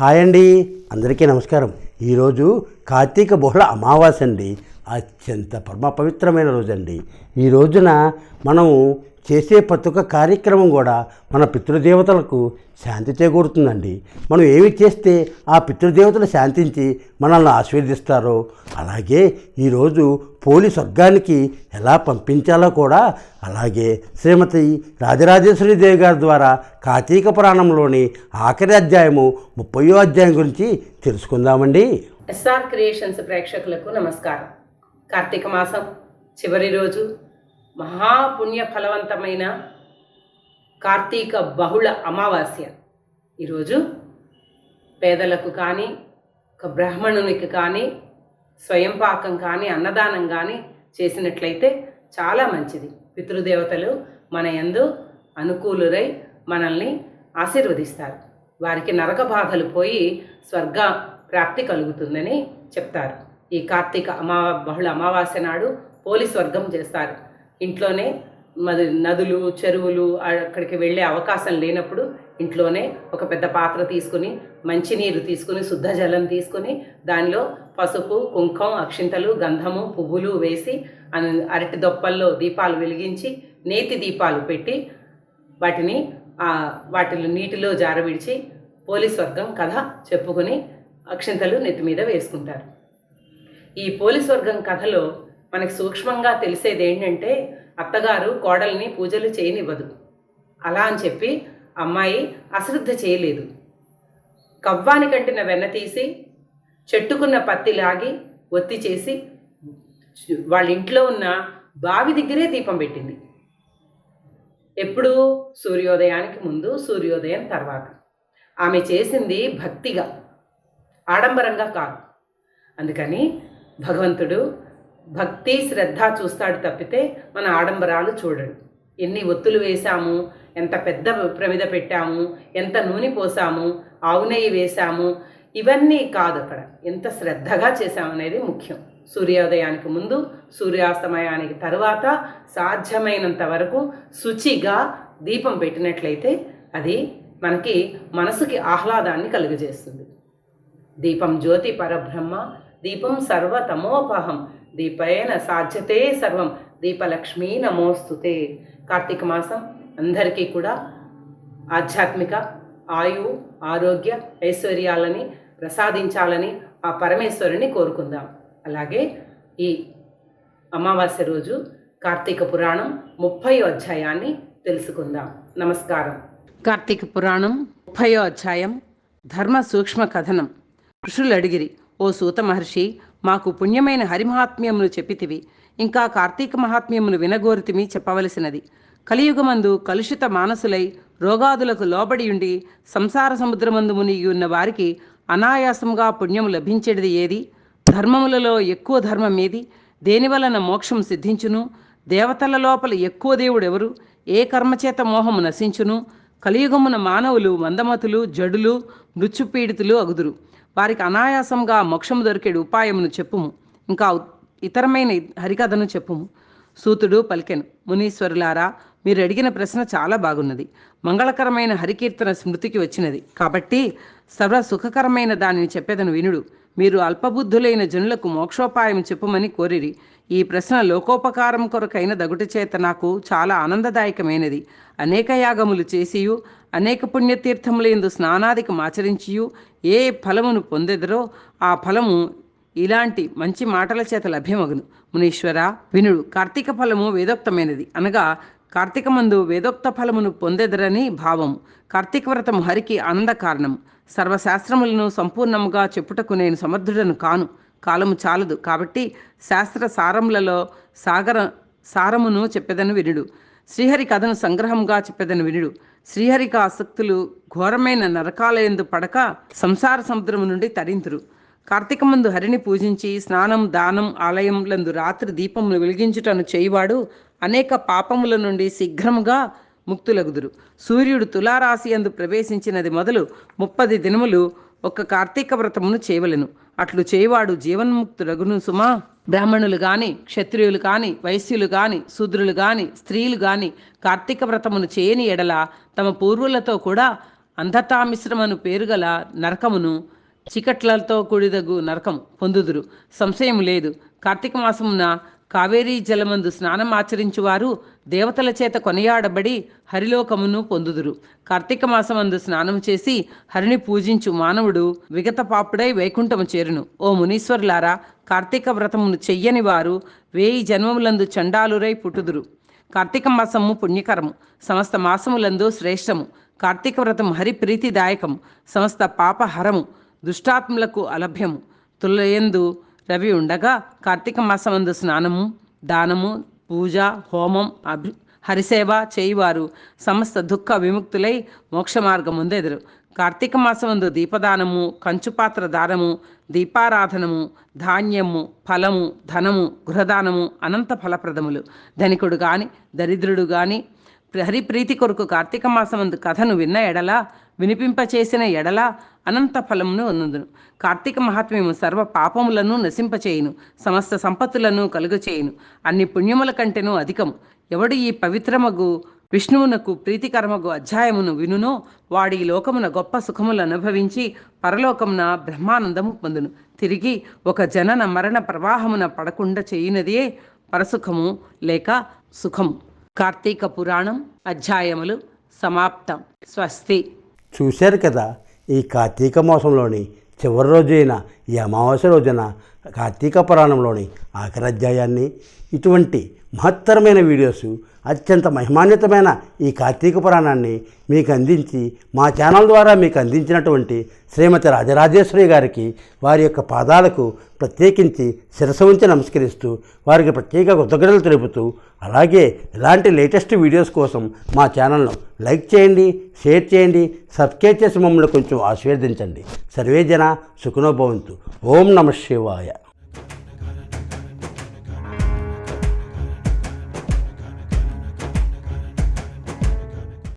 Hi అండి. అందరికీ నమస్కారం. ఈరోజు కార్తీక బహుళ అమావాస్య అండి. అత్యంత పరమ పవిత్రమైన రోజండి. ఈ రోజున మనము చేసే ప్రతి ఒక్క కార్యక్రమం కూడా మన పితృదేవతలకు శాంతి చేకూరుతుందండి. మనం ఏమి చేస్తే ఆ పితృదేవతలు శాంతించి మనల్ని ఆశీర్వదిస్తారో అలాగే ఈరోజు పోలి స్వర్గానికి ఎలా పంపించాలో కూడా అలాగే శ్రీమతి రాజరాజేశ్వరి దేవి గారి ద్వారా కార్తీక పురాణంలోని ఆఖరి అధ్యాయము ముప్పయో అధ్యాయం గురించి తెలుసుకుందామండి. ఎస్ఆర్ క్రియేషన్స్ ప్రేక్షకులకు నమస్కారం. కార్తీక మాసం చివరి రోజు మహాపుణ్య ఫలవంతమైన కార్తీక బహుళ అమావాస్య. ఈరోజు పేదలకు కానీ ఒక బ్రాహ్మణునికి కానీ స్వయం పాకం కానీ అన్నదానం కానీ చేసినట్లయితే చాలా మంచిది. పితృదేవతలు మన యందు అనుకూలురై మనల్ని ఆశీర్వదిస్తారు. వారికి నరక బాధలు పోయి స్వర్గ ప్రాప్తి కలుగుతుందని చెప్తారు. ఈ కార్తీక అమావా బహుళ అమావాస్య నాడు పోలీస్ వర్గం చేస్తారు. ఇంట్లోనే మరి నదులు చెరువులు అక్కడికి వెళ్ళే అవకాశం లేనప్పుడు ఇంట్లోనే ఒక పెద్ద పాత్ర తీసుకుని మంచినీరు తీసుకుని శుద్ధ జలం తీసుకుని దానిలో పసుపు కుంకం అక్షింతలు గంధము పువ్వులు వేసి అరటి దొప్పల్లో దీపాలు వెలిగించి నేతి దీపాలు పెట్టి వాటిని వాటిలో నీటిలో జారవిడిచి పోలీస్ వర్గం కథ చెప్పుకొని అక్షింతలు నెత్తి మీద వేసుకుంటారు. ఈ పోలీస్ వర్గం కథలో మనకి సూక్ష్మంగా తెలిసేది ఏంటంటే అత్తగారు కోడల్ని పూజలు చేయనివ్వదు. అలా అని చెప్పి అమ్మాయి అశ్రద్ధ చేయలేదు. కవ్వాని కంటిన వెన్న తీసి చెట్టుకున్న పత్తి లాగి ఒత్తి చేసి వాళ్ళ ఇంట్లో ఉన్న బావి దగ్గరే దీపం పెట్టింది. ఎప్పుడు సూర్యోదయానికి ముందు సూర్యోదయం తర్వాత. ఆమె చేసింది భక్తిగా ఆడంబరంగా కాదు. అందుకని భగవంతుడు భక్తి శ్రద్ధ చూస్తాడు తప్పితే మన ఆడంబరాలు చూడడు. ఎన్ని ఒత్తులు వేశాము ఎంత పెద్ద ప్రమిద పెట్టాము ఎంత నూనె పోసాము ఆవు నెయ్యి వేశాము ఇవన్నీ కాదు అక్కడ. ఎంత శ్రద్ధగా చేశామనేది ముఖ్యం. సూర్యోదయానికి ముందు సూర్యాస్తమయానికి తర్వాత సాధ్యమైనంత వరకు శుచిగా దీపం పెట్టినట్లయితే అది మనకి మనసుకి ఆహ్లాదాన్ని కలుగజేస్తుంది. దీపం జ్యోతి పరబ్రహ్మ దీపం సర్వతమోపహం. దీపేన సాధ్యతే సర్వం. దీపలక్ష్మీ నమోస్తుతే. కార్తీక మాసం అందరికీ కూడా ఆధ్యాత్మిక ఆయు ఆరోగ్య ఐశ్వర్యాలని ప్రసాదించాలని ఆ పరమేశ్వరుని కోరుకుందాం. అలాగే ఈ అమావాస్య రోజు కార్తీక పురాణం ముప్పై అధ్యాయాన్ని తెలుసుకుందాం. నమస్కారం. కార్తీక పురాణం ముప్పయో అధ్యాయం ధర్మ సూక్ష్మ కథనం. ఋషులు అడిగిరి ఓ సూత మహర్షి మాకు పుణ్యమైన హరిమహాత్మ్యమును చెప్పితివి. ఇంకా కార్తీక మహాత్మ్యమును వినగోరితిమి చెప్పవలసినది. కలియుగమందు కలుషిత మానసులై రోగాదులకు లోబడియుండి సంసార సముద్రమందు మునిగి ఉన్న వారికి అనాయాసంగా పుణ్యము లభించేది ఏది? ధర్మములలో ఎక్కువ ధర్మం ఏది? దేనివలన మోక్షం సిద్ధించును? దేవతల లోపల ఎక్కువ దేవుడెవరు? ఏ కర్మచేత మోహము నశించును? కలియుగమున మానవులు మందమతులు జడులు మృత్యుపీడితులు అగుదురు. వారికి అనాయాసంగా మోక్షము దొరికేడు ఉపాయమును చెప్పుము. ఇంకా ఇతరమైన హరికథను చెప్పుము. సూతుడు పలికెను. మునీశ్వరులారా మీరు అడిగిన ప్రశ్న చాలా బాగున్నది. మంగళకరమైన హరికీర్తన స్మృతికి వచ్చినది. కాబట్టి సర్వ సుఖకరమైన దానిని చెప్పేదను వినుడు. మీరు అల్పబుద్ధులైన జనులకు మోక్షోపాయం చెప్పుమని కోరిరి. ఈ ప్రశ్న లోకోపకారం కొరకైన దగుట చేత నాకు చాలా ఆనందదాయకమైనది. అనేక యాగములు చేసియు అనేక పుణ్యతీర్థముల యందు స్నానాదికం ఆచరించియు ఏ ఫలమును పొందెదరో ఆ ఫలము ఇలాంటి మంచి మాటల చేత లభ్యమగును. మునీశ్వర వినుడు. కార్తీక ఫలము వేదోక్తమైనది. అనగా కార్తీక మందు వేదోక్త ఫలమును పొందెదరని భావం. కార్తీక వ్రతం హరికి ఆనంద కారణం. సర్వశాస్త్రములను సంపూర్ణముగా చెప్పుటకు నేను సమర్థుడను కాను. కాలము చాలదు. కాబట్టి శాస్త్ర సారములలో సాగర సారమును చెప్పెదను వినుడు. శ్రీహరి కథను సంగ్రహంగా చెప్పెదను వినుడు. శ్రీహరికి ఆసక్తులు ఘోరమైన నరకాలయందు పడక సంసార సముద్రము నుండి తరింతురు. కార్తీకమందు హరిని పూజించి స్నానం దానం ఆలయంలందు రాత్రి దీపములు వెలిగించుటను చేయువాడు అనేక పాపముల నుండి శీఘ్రముగా ముక్తులగుదురు. సూర్యుడు తులారాశి యందు ప్రవేశించినది మొదలు ముప్పది దినములు ఒక కార్తీక వ్రతమును చేయవలెను. అట్లు చేయవాడు జీవన్ముక్తుడగును సుమా. బ్రాహ్మణులు గాని క్షత్రియులు కాని వైశ్యులు కాని శూద్రులు గాని స్త్రీలు గాని కార్తీక వ్రతమును చేయని ఎడల తమ పూర్వులతో కూడా అంధతా మిశ్రమను పేరుగల నరకమును చికట్లతో కూడిదగు నరకం పొందుదురు. సంశయం లేదు. కార్తీక మాసమున కావేరీ జలమందు స్నానం ఆచరించువారు దేవతల చేత కొనియాడబడి హరిలోకమును పొందుదురు. కార్తీక మాసమందు స్నానం చేసి హరిని పూజించు మానవుడు విగత పాపుడై వైకుంఠము చేరును. ఓ మునీశ్వరులారా కార్తీక వ్రతమును చెయ్యని వారు వేయి జన్మములందు చండాలురై పుట్టుదురు. కార్తీక మాసము పుణ్యకరము సమస్త మాసములందు శ్రేష్టము. కార్తీక వ్రతం హరి ప్రీతిదాయకము సమస్త పాపహరము దుష్టాత్ములకు అలభ్యము. తులయందు రవి ఉండగా కార్తీక మాసమందు స్నానము దానము పూజ హోమం అభి హరిసేవ చేయువారు సమస్త దుఃఖ విముక్తులై మోక్ష మార్గముందెదురు కార్తీక మాసమందు దీపదానము కంచుపాత్ర దానము దీపారాధనము ధాన్యము ఫలము ధనము గృహదానము అనంత ఫలప్రదములు. ధనికుడు గాని దరిద్రుడు గాని హరిప్రీతి కొరకు కార్తీక మాసమందు కథను విన్న ఎడల వినిపింపచేసిన ఎడల అనంత ఫలమును అందును. కార్తీక మహాత్మ్యము సర్వ పాపములను నశింపచేయును సమస్త సంపత్తులను కలుగచేయును. అన్ని పుణ్యముల కంటేనూ అధికము. ఎవడు ఈ పవిత్రమగు విష్ణువునకు ప్రీతికరమగు అధ్యాయమును వినునో వాడి లోకమున గొప్ప సుఖములు అనుభవించి పరలోకమున బ్రహ్మానందము పొందును. తిరిగి ఒక జనన మరణ ప్రవాహమున పడకుండా చేయునదే పరసుఖము లేక సుఖము. కార్తీక పురాణం అధ్యాయములు సమాప్తం. స్వస్తి. చూశారు కదా? ఈ కార్తీక మాసంలోని చివరి రోజు అయిన ఈ అమావాస్య రోజున కార్తీక పురాణంలోని ఆఖరి అధ్యాయాన్ని ఇటువంటి మహత్తరమైన వీడియోస్ అత్యంత మహిమాన్వితమైన ఈ కార్తీక పురాణాన్ని మీకు అందించి మా ఛానల్ ద్వారా మీకు అందించినటువంటి శ్రీమతి రాజరాజేశ్వరి గారికి వారి యొక్క పాదాలకు ప్రత్యేకించి శిరస ఉంచి నమస్కరిస్తూ వారికి ప్రత్యేక కృతజ్ఞతలు తెలుపుతూ అలాగే ఇలాంటి లేటెస్ట్ వీడియోస్ కోసం మా ఛానల్ను లైక్ చేయండి షేర్ చేయండి సబ్స్క్రైబ్ చేసి మమ్మల్ని కొంచెం ఆశీర్వదించండి. సర్వేజన సుఖనోభవంతు ఓం నమ శివాయ.